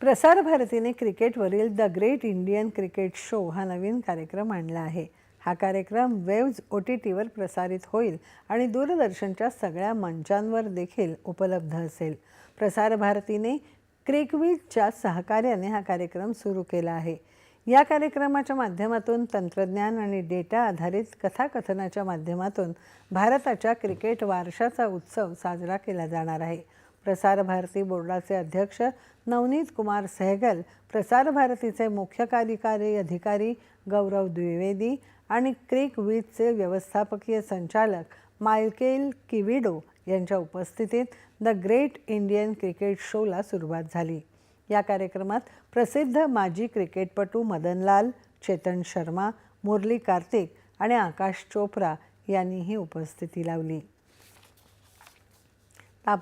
प्रसार भारतीने क्रिकेटवरील the great Indian cricket show हा नवीन कार्यक्रम आणला आहे. हा कार्यक्रम वेव्ज ओ टी टीवर प्रसारित होईल आणि दूरदर्शनच्या सगळ्या मंचांवर देखील उपलब्ध असेल. प्रसार भारतीने क्रिकविजच्या सहकार्याने हा कार्यक्रम सुरू केला आहे. या कार्यक्रमाच्या माध्यमातून तंत्रज्ञान आणि डेटा आधारित कथाकथनाच्या माध्यमातून भारताच्या क्रिकेट वारशाचा उत्सव साजरा केला जाणार आहे. प्रसार भारती बोर्डाचे अध्यक्ष नवनीत कुमार सहगल प्रसार भारतीचे मुख्य कार्यकारी अधिकारी गौरव द्विवेदी आणि क्रिक वीजचे व्यवस्थापकीय संचालक मायकेल किविडो यांच्या उपस्थितीत द ग्रेट इंडियन क्रिकेट शोला सुरुवात झाली. या कार्यक्रमात प्रसिद्ध माजी क्रिकेटपटू मदनलाल चेतन शर्मा मुरली कार्तिक आणि आकाश चोप्रा यांनीही उपस्थिती लावली.